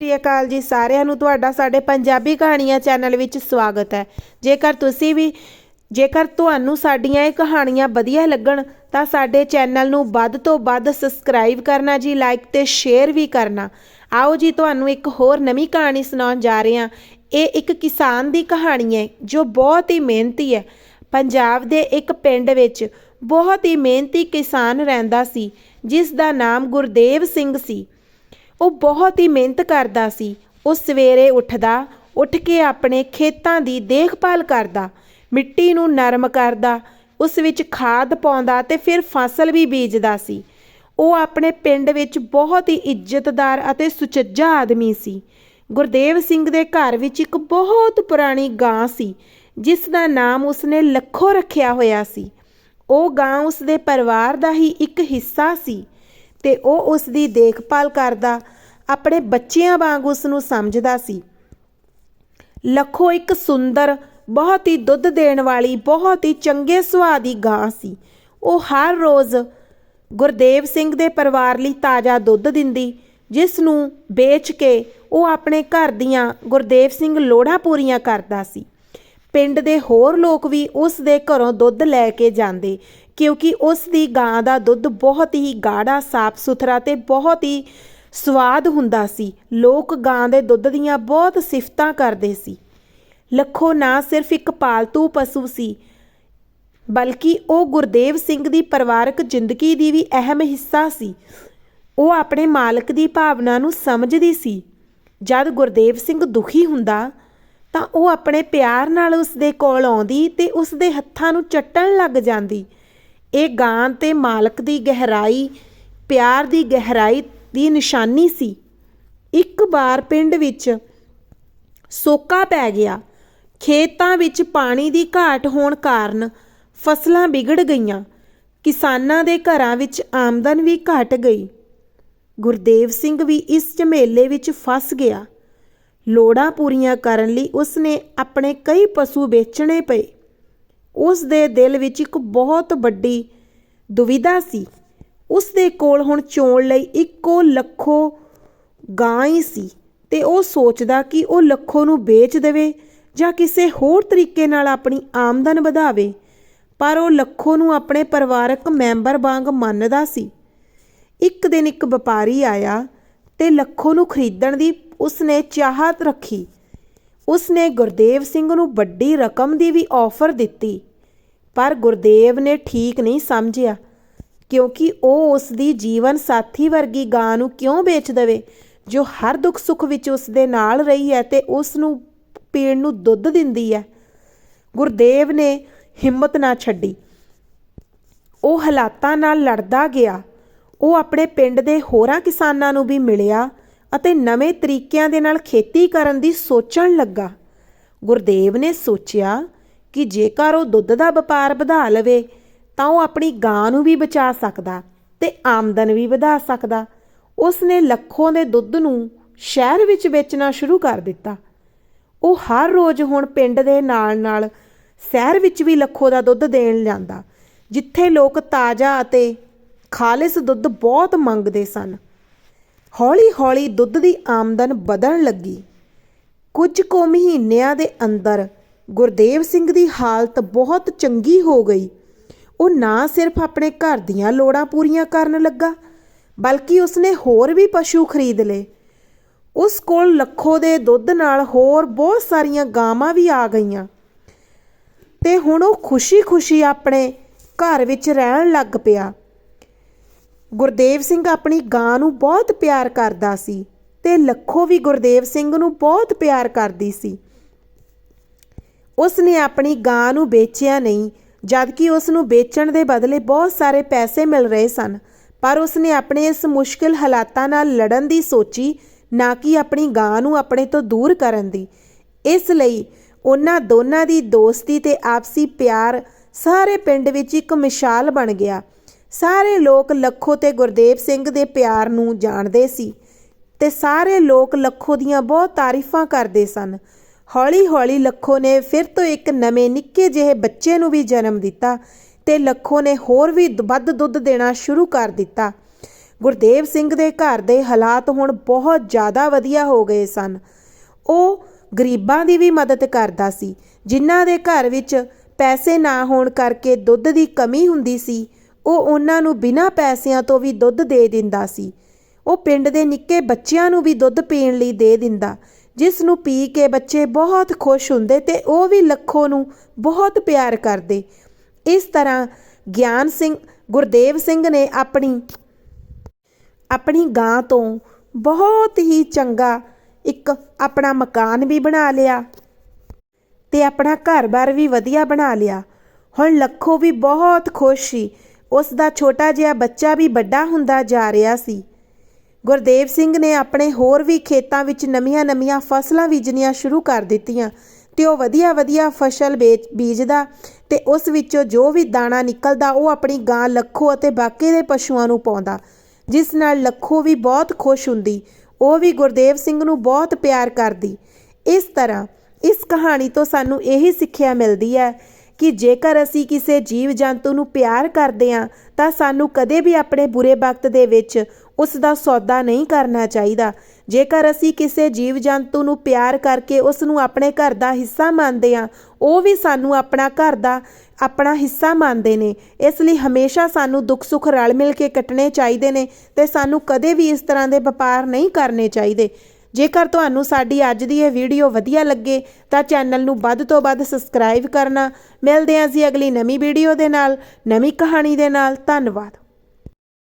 ਸ੍ਰੀ ਅਕਾਲ ਜੀ ਸਾਰਿਆਂ ਨੂੰ ਤੁਹਾਡਾ ਸਾਡੇ ਪੰਜਾਬੀ ਕਹਾਣੀਆਂ ਚੈਨਲ ਵਿੱਚ ਸਵਾਗਤ ਹੈ। ਜੇਕਰ ਤੁਸੀਂ ਵੀ ਜੇਕਰ ਤੁਹਾਨੂੰ ਸਾਡੀਆਂ ਇਹ ਕਹਾਣੀਆਂ ਵਧੀਆ ਲੱਗਣ, ਤਾਂ ਸਾਡੇ ਚੈਨਲ ਨੂੰ ਵੱਧ ਤੋਂ ਵੱਧ ਸਬਸਕ੍ਰਾਈਬ ਕਰਨਾ ਜੀ, ਲਾਈਕ ਤੇ ਸ਼ੇਅਰ ਵੀ ਕਰਨਾ। ਆਓ ਜੀ, ਤੁਹਾਨੂੰ ਇੱਕ ਹੋਰ ਨਵੀਂ ਕਹਾਣੀ ਸੁਣਾਉਣ ਜਾ ਰਹੇ ਹਾਂ। ਇਹ ਇੱਕ ਕਿਸਾਨ ਦੀ ਕਹਾਣੀ ਹੈ, ਜੋ ਬਹੁਤ ਹੀ ਮਿਹਨਤੀ ਹੈ। ਪੰਜਾਬ ਦੇ ਇੱਕ ਪਿੰਡ ਵਿੱਚ ਬਹੁਤ ਹੀ ਮਿਹਨਤੀ ਕਿਸਾਨ ਰਹਿੰਦਾ ਸੀ, ਜਿਸ ਦਾ ਨਾਮ ਗੁਰਦੇਵ ਸਿੰਘ ਸੀ। ਉਹ ਬਹੁਤ ਹੀ ਮਿਹਨਤ ਕਰਦਾ ਸੀ। ਉਹ ਸਵੇਰੇ ਉੱਠਦਾ, ਉੱਠ ਕੇ ਆਪਣੇ ਖੇਤਾਂ ਦੀ ਦੇਖਭਾਲ ਕਰਦਾ, ਮਿੱਟੀ ਨੂੰ ਨਰਮ ਕਰਦਾ, ਉਸ ਵਿੱਚ ਖਾਦ ਪਾਉਂਦਾ ਤੇ ਫਿਰ ਫਸਲ ਵੀ ਬੀਜਦਾ ਸੀ। ਉਹ ਆਪਣੇ ਪਿੰਡ ਵਿੱਚ ਬਹੁਤ ਹੀ ਇੱਜ਼ਤਦਾਰ ਅਤੇ ਸੁਚੱਜਾ ਆਦਮੀ ਸੀ। ਗੁਰਦੇਵ ਸਿੰਘ ਦੇ ਘਰ ਵਿੱਚ ਇੱਕ ਬਹੁਤ ਪੁਰਾਣੀ ਗਾਂ ਸੀ, ਜਿਸ ਦਾ ਨਾਮ ਉਸਨੇ ਲੱਖੋ ਰੱਖਿਆ ਹੋਇਆ ਸੀ। ਉਹ ਗਾਂ ਉਸਦੇ ਪਰਿਵਾਰ ਦਾ ਹੀ ਇੱਕ ਹਿੱਸਾ ਸੀ। ਤੇ ਉਹ ਉਸ ਦੀ ਦੇਖਭਾਲ ਕਰਦਾ, ਆਪਣੇ ਬੱਚਿਆਂ ਵਾਂਗ ਉਸ ਨੂੰ ਸਮਝਦਾ ਸੀ। ਲੱਖੋ ਇੱਕ ਸੁੰਦਰ, ਬਹੁਤ ਹੀ ਦੁੱਧ ਦੇਣ ਵਾਲੀ, ਬਹੁਤ ਹੀ ਚੰਗੇ ਸੁਭਾਅ ਦੀ ਗਾਂ ਸੀ। ਉਹ ਹਰ ਰੋਜ਼ ਗੁਰਦੇਵ ਸਿੰਘ ਦੇ ਪਰਿਵਾਰ ਲਈ ਤਾਜ਼ਾ ਦੁੱਧ ਦਿੰਦੀ ਜਿਸ ਨੂੰ ਵੇਚ ਕੇ ਉਹ ਆਪਣੇ ਘਰ ਦੀਆਂ ਗੁਰਦੇਵ ਸਿੰਘ ਲੋੜਾਂ ਪੂਰੀਆਂ ਕਰਦਾ ਸੀ। ਪਿੰਡ ਦੇ ਹੋਰ ਲੋਕ ਵੀ ਉਸ ਦੇ ਘਰੋਂ ਦੁੱਧ ਲੈ ਕੇ ਜਾਂਦੇ। ਕਿਉਂਕਿ ਉਸ ਦੀ ਗਾਂ ਦਾ ਦੁੱਧ ਬਹੁਤ ਹੀ ਗਾੜਾ, ਸਾਫ਼ ਸੁਥਰਾ ਤੇ ਬਹੁਤ ਹੀ ਸਵਾਦ ਹੁੰਦਾ ਸੀ। ਲੋਕ ਗਾਂ ਦੇ ਦੁੱਧ ਦੀਆਂ ਬਹੁਤ ਸਿਫਤਾਂ ਕਰਦੇ ਸੀ। ਲੱਖੋ ਨਾ ਸਿਰਫ ਇੱਕ ਪਾਲਤੂ ਪਸ਼ੂ ਸੀ, ਬਲਕਿ ਉਹ ਗੁਰਦੇਵ ਸਿੰਘ ਦੀ ਪਰਿਵਾਰਕ ਜ਼ਿੰਦਗੀ ਦੀ ਵੀ ਅਹਿਮ ਹਿੱਸਾ ਸੀ। ਉਹ ਆਪਣੇ ਮਾਲਕ ਦੀ ਭਾਵਨਾ ਨੂੰ ਸਮਝਦੀ ਸੀ। ਜਦ ਗੁਰਦੇਵ ਸਿੰਘ ਦੁਖੀ ਹੁੰਦਾ, ਤਾਂ ਉਹ ਆਪਣੇ ਪਿਆਰ ਨਾਲ ਉਸ ਦੇ ਕੋਲ ਆਉਂਦੀ ਤੇ ਉਸ ਦੇ ਹੱਥਾਂ ਨੂੰ ਚੱਟਣ ਲੱਗ ਜਾਂਦੀ। ਇਹ ਗਾਂ ਅਤੇ ਮਾਲਕ ਦੀ ਗਹਿਰਾਈ, ਪਿਆਰ ਦੀ ਗਹਿਰਾਈ ਦੀ ਨਿਸ਼ਾਨੀ ਸੀ। ਇੱਕ ਵਾਰ ਪਿੰਡ ਵਿੱਚ ਸੋਕਾ ਪੈ ਗਿਆ। ਖੇਤਾਂ ਵਿੱਚ ਪਾਣੀ ਦੀ ਘਾਟ ਹੋਣ ਕਾਰਨ ਫਸਲਾਂ ਵਿਗੜ ਗਈਆਂ। ਕਿਸਾਨਾਂ ਦੇ ਘਰਾਂ ਵਿੱਚ ਆਮਦਨ ਵੀ ਘਟ ਗਈ। ਗੁਰਦੇਵ ਸਿੰਘ ਵੀ ਇਸ ਝਮੇਲੇ ਵਿੱਚ ਫਸ ਗਿਆ। ਲੋੜਾਂ ਪੂਰੀਆਂ ਕਰਨ ਲਈ ਉਸਨੇ ਆਪਣੇ ਕਈ ਪਸ਼ੂ ਵੇਚਣੇ ਪਏ। ਉਸ ਦੇ ਦਿਲ ਵਿੱਚ ਇੱਕ ਬਹੁਤ ਵੱਡੀ ਦੁਵਿਧਾ ਸੀ। ਉਸ ਦੇ ਕੋਲ ਹੁਣ ਚੋਣ ਲਈ ਇੱਕੋ ਲੱਖੋ ਗਾਂ ਹੀ ਸੀ ਤੇ ਉਹ ਸੋਚਦਾ ਕਿ ਉਹ ਲੱਖੋ ਨੂੰ ਵੇਚ ਦੇਵੇ ਜਾਂ ਕਿਸੇ ਹੋਰ ਤਰੀਕੇ ਨਾਲ ਆਪਣੀ ਆਮਦਨ ਵਧਾਵੇ, ਪਰ ਉਹ ਲੱਖੋ ਨੂੰ ਆਪਣੇ ਪਰਿਵਾਰਕ ਮੈਂਬਰ ਵਾਂਗ ਮੰਨਦਾ ਸੀ। ਇੱਕ ਦਿਨ ਇੱਕ ਵਪਾਰੀ ਆਇਆ ਤੇ ਲੱਖੋ ਨੂੰ ਖਰੀਦਣ ਦੀ ਉਸਨੇ ਚਾਹਤ ਰੱਖੀ। ਉਸਨੇ ਗੁਰਦੇਵ ਸਿੰਘ ਨੂੰ ਵੱਡੀ ਰਕਮ ਦੀ ਵੀ ਆਫਰ ਦਿੱਤੀ। ਪਰ ਗੁਰਦੇਵ ਨੇ ਠੀਕ ਨਹੀਂ ਸਮਝਿਆ, ਕਿਉਂਕਿ ਉਹ ਉਸ ਦੀ ਜੀਵਨ ਸਾਥੀ ਵਰਗੀ ਗਾਂ ਨੂੰ ਕਿਉਂ ਵੇਚ ਦੇਵੇ, ਜੋ ਹਰ ਦੁੱਖ ਸੁੱਖ ਵਿੱਚ ਉਸ ਦੇ ਨਾਲ ਰਹੀ ਹੈ ਤੇ ਉਸ ਨੂੰ ਪੀਣ ਨੂੰ ਦੁੱਧ ਦਿੰਦੀ ਹੈ। ਗੁਰਦੇਵ ਨੇ ਹਿੰਮਤ ਨਾ ਛੱਡੀ। ਉਹ ਹਾਲਾਤਾਂ ਨਾਲ ਲੜਦਾ ਗਿਆ। ਉਹ ਆਪਣੇ ਪਿੰਡ ਦੇ ਹੋਰਾਂ ਕਿਸਾਨਾਂ ਨੂੰ ਵੀ ਮਿਲਿਆ ਅਤੇ ਨਵੇਂ ਤਰੀਕਿਆਂ ਦੇ ਨਾਲ ਖੇਤੀ ਕਰਨ ਦੀ ਸੋਚਣ ਲੱਗਾ। ਗੁਰਦੇਵ ਨੇ ਸੋਚਿਆ ਕਿ ਜੇਕਰ ਉਹ ਦੁੱਧ ਦਾ ਵਪਾਰ ਵਧਾ ਲਵੇ, ਤਾਂ ਉਹ ਆਪਣੀ ਗਾਂ ਨੂੰ ਵੀ ਬਚਾ ਸਕਦਾ ਤੇ ਆਮਦਨ ਵੀ ਵਧਾ ਸਕਦਾ। ਉਸ ਨੇ ਲੱਖੋਂ ਦੇ ਦੁੱਧ ਨੂੰ ਸ਼ਹਿਰ ਵਿੱਚ ਵੇਚਣਾ ਸ਼ੁਰੂ ਕਰ ਦਿੱਤਾ। ਉਹ ਹਰ ਰੋਜ਼ ਹੁਣ ਪਿੰਡ ਦੇ ਨਾਲ-ਨਾਲ ਸ਼ਹਿਰ ਵਿੱਚ ਵੀ ਲੱਖੋਂ ਦਾ ਦੁੱਧ ਦੇਣ ਜਾਂਦਾ, ਜਿੱਥੇ ਲੋਕ ਤਾਜ਼ਾ ਅਤੇ ਖਾਲਿਸ ਦੁੱਧ ਬਹੁਤ ਮੰਗਦੇ ਸਨ। ਹੌਲੀ-ਹੌਲੀ ਦੁੱਧ ਦੀ ਆਮਦਨ ਵਧਣ ਲੱਗੀ। ਕੁਝ ਕੁ ਮਹੀਨਿਆਂ ਦੇ ਅੰਦਰ ਗੁਰਦੇਵ ਸਿੰਘ ਦੀ ਹਾਲਤ ਬਹੁਤ ਚੰਗੀ ਹੋ ਗਈ। ਉਹ ਨਾ ਸਿਰਫ ਆਪਣੇ ਘਰ ਦੀਆਂ ਲੋੜਾਂ ਪੂਰੀਆਂ ਕਰਨ ਲੱਗਾ, ਬਲਕਿ ਉਸਨੇ ਹੋਰ ਵੀ ਪਸ਼ੂ ਖਰੀਦ ਲਏ। ਉਸ ਕੋਲ ਲੱਖੋ ਦੇ ਦੁੱਧ ਨਾਲ ਹੋਰ ਬਹੁਤ ਸਾਰੀਆਂ ਗਾਵਾਂ ਵੀ ਆ ਗਈਆਂ। ਤੇ ਹੁਣ ਉਹ ਖੁਸ਼ੀ-ਖੁਸ਼ੀ ਆਪਣੇ ਘਰ ਵਿੱਚ ਰਹਿਣ ਲੱਗ ਪਿਆ। ਗੁਰਦੇਵ ਸਿੰਘ ਆਪਣੀ ਗਾਂ ਨੂੰ ਬਹੁਤ ਪਿਆਰ ਕਰਦਾ ਸੀ ਤੇ ਲੱਖੋ ਵੀ ਗੁਰਦੇਵ ਸਿੰਘ ਨੂੰ ਬਹੁਤ ਪਿਆਰ ਕਰਦੀ ਸੀ। ਉਸ ਨੇ ਆਪਣੀ ਗਾਂ ਨੂੰ ਵੇਚਿਆ ਨਹੀਂ, ਜਦਕਿ ਉਸ ਨੂੰ ਵੇਚਣ ਦੇ ਬਦਲੇ ਬਹੁਤ ਸਾਰੇ ਪੈਸੇ ਮਿਲ ਰਹੇ ਸਨ। ਪਰ ਉਸ ਨੇ ਆਪਣੇ ਇਸ ਮੁਸ਼ਕਿਲ ਹਾਲਾਤਾਂ ਨਾਲ ਲੜਨ ਦੀ ਸੋਚੀ, ਨਾ ਕਿ ਆਪਣੀ ਗਾਂ ਨੂੰ ਆਪਣੇ ਤੋਂ ਦੂਰ ਕਰਨ ਦੀ। ਇਸ ਲਈ ਉਹਨਾਂ ਦੋਨਾਂ ਦੀ ਦੋਸਤੀ ਤੇ ਆਪਸੀ ਪਿਆਰ ਸਾਰੇ ਪਿੰਡ ਵਿੱਚ ਇੱਕ ਮਿਸਾਲ ਬਣ ਗਿਆ। ਸਾਰੇ ਲੋਕ ਲੱਖੋ ਤੇ ਗੁਰਦੇਵ ਸਿੰਘ ਦੇ ਪਿਆਰ ਨੂੰ ਜਾਣਦੇ ਸੀ ਤੇ ਸਾਰੇ ਲੋਕ ਲੱਖੋ ਦੀਆਂ ਬਹੁਤ ਤਾਰੀਫਾਂ ਕਰਦੇ ਸਨ। ਹੌਲੀ-ਹੌਲੀ ਲੱਖੋ ਨੇ ਫਿਰ ਤੋਂ ਇੱਕ ਨਵੇਂ ਨਿੱਕੇ ਜਿਹੇ ਬੱਚੇ ਨੂੰ ਵੀ ਜਨਮ ਦਿੱਤਾ ਤੇ ਲੱਖੋ ਨੇ ਹੋਰ ਵੀ ਵੱਧ ਦੁੱਧ ਦੇਣਾ ਸ਼ੁਰੂ ਕਰ ਦਿੱਤਾ। ਗੁਰਦੇਵ ਸਿੰਘ ਦੇ ਘਰ ਦੇ ਹਾਲਾਤ ਹੁਣ ਬਹੁਤ ਜ਼ਿਆਦਾ ਵਧੀਆ ਹੋ ਗਏ ਸਨ। ਉਹ ਗਰੀਬਾਂ ਦੀ ਵੀ ਮਦਦ ਕਰਦਾ ਸੀ, ਜਿਨ੍ਹਾਂ ਦੇ ਘਰ ਵਿੱਚ ਪੈਸੇ ਨਾ ਹੋਣ ਕਰਕੇ ਦੁੱਧ ਦੀ ਕਮੀ ਹੁੰਦੀ ਸੀ, ਉਹ ਉਹਨਾਂ ਨੂੰ ਬਿਨਾਂ ਪੈਸਿਆਂ ਤੋਂ ਵੀ ਦੁੱਧ ਦੇ ਦਿੰਦਾ ਸੀ। ਉਹ ਪਿੰਡ ਦੇ ਨਿੱਕੇ ਬੱਚਿਆਂ ਨੂੰ ਵੀ ਦੁੱਧ ਪੀਣ ਲਈ ਦੇ ਦਿੰਦਾ ਜਿਸ ਨੂੰ ਪੀ ਕੇ ਬੱਚੇ ਬਹੁਤ ਖੁਸ਼ ਹੁੰਦੇ ਤੇ ਉਹ ਵੀ ਲੱਖੋ ਨੂੰ ਬਹੁਤ ਪਿਆਰ ਕਰਦੇ। ਇਸ ਤਰ੍ਹਾਂ ਗਿਆਨ ਸਿੰਘ, ਗੁਰਦੇਵ ਸਿੰਘ ਨੇ ਆਪਣੀ ਆਪਣੀ ਗਾਂ ਤੋਂ ਬਹੁਤ ਹੀ ਚੰਗਾ ਇੱਕ ਆਪਣਾ ਮਕਾਨ ਵੀ ਬਣਾ ਲਿਆ ਤੇ ਆਪਣਾ ਘਰ-ਬਾਰ ਵੀ ਵਧੀਆ ਬਣਾ ਲਿਆ। ਹੁਣ ਲੱਖੋ ਵੀ ਬਹੁਤ ਖੁਸ਼ ਸੀ। ਉਸ ਦਾ ਛੋਟਾ ਜਿਹਾ ਬੱਚਾ ਵੀ ਵੱਡਾ ਹੁੰਦਾ ਜਾ ਰਿਹਾ ਸੀ। ਗੁਰਦੇਵ ਸਿੰਘ ਨੇ ਆਪਣੇ ਹੋਰ ਵੀ ਖੇਤਾਂ ਵਿੱਚ ਨਵੀਆਂ-ਨਵੀਆਂ ਫਸਲਾਂ ਬੀਜਣੀਆਂ ਸ਼ੁਰੂ ਕਰ ਦਿੱਤੀਆਂ ਤੇ ਉਹ ਵਧੀਆ-ਵਧੀਆ ਫਸਲ ਵੇਚ ਬੀਜਦਾ ਤੇ ਉਸ ਵਿੱਚੋਂ ਜੋ ਵੀ ਦਾਣਾ ਨਿਕਲਦਾ ਉਹ ਆਪਣੀ ਗਾਂ ਲੱਖੋ ਅਤੇ ਬਾਕੀ ਦੇ ਪਸ਼ੂਆਂ ਨੂੰ ਪਾਉਂਦਾ, ਜਿਸ ਨਾਲ ਲੱਖੋ ਵੀ ਬਹੁਤ ਖੁਸ਼ ਹੁੰਦੀ, ਉਹ ਵੀ ਗੁਰਦੇਵ ਸਿੰਘ ਨੂੰ ਬਹੁਤ ਪਿਆਰ ਕਰਦੀ। ਇਸ ਤਰ੍ਹਾਂ ਇਸ ਕਹਾਣੀ ਤੋਂ ਸਾਨੂੰ ਇਹੀ ਸਿੱਖਿਆ ਮਿਲਦੀ ਹੈ ਕਿ ਜੇਕਰ ਅਸੀਂ ਕਿਸੇ ਜੀਵ ਜੰਤੂ ਨੂੰ ਪਿਆਰ ਕਰਦੇ ਹਾਂ, ਤਾਂ ਸਾਨੂੰ ਕਦੇ ਵੀ ਆਪਣੇ ਬੁਰੇ ਵਕਤ ਦੇ ਵਿੱਚ ਉਸ ਦਾ ਸੌਦਾ ਨਹੀਂ ਕਰਨਾ ਚਾਹੀਦਾ। ਜੇਕਰ ਅਸੀਂ ਕਿਸੇ ਜੀਵ ਜੰਤੂ ਨੂੰ ਪਿਆਰ ਕਰਕੇ ਉਸ ਨੂੰ ਆਪਣੇ ਘਰ ਦਾ ਹਿੱਸਾ ਮੰਨਦੇ ਹਾਂ, ਉਹ ਵੀ ਸਾਨੂੰ ਆਪਣਾ ਘਰ ਦਾ, ਆਪਣਾ ਹਿੱਸਾ ਮੰਨਦੇ ਨੇ। ਇਸ ਲਈ ਹਮੇਸ਼ਾ ਸਾਨੂੰ ਦੁੱਖ ਸੁੱਖ ਰਲ ਮਿਲ ਕੇ ਕੱਟਣੇ ਚਾਹੀਦੇ ਨੇ ਤੇ ਸਾਨੂੰ ਕਦੇ ਵੀ ਇਸ ਤਰ੍ਹਾਂ ਦੇ ਵਪਾਰ ਨਹੀਂ ਕਰਨੇ ਚਾਹੀਦੇ। ਜੇਕਰ ਤੁਹਾਨੂੰ ਸਾਡੀ ਅੱਜ ਦੀ ਇਹ ਵੀਡੀਓ ਵਧੀਆ ਲੱਗੇ, ਤਾਂ ਚੈਨਲ ਨੂੰ ਵੱਧ ਤੋਂ ਵੱਧ ਸਬਸਕ੍ਰਾਈਬ ਕਰਨਾ। ਮਿਲਦੇ ਹਾਂ ਜੀ ਅਗਲੀ ਨਵੀਂ ਵੀਡੀਓ ਦੇ ਨਾਲ, ਨਵੀਂ ਕਹਾਣੀ ਦੇ ਨਾਲ। ਧੰਨਵਾਦ।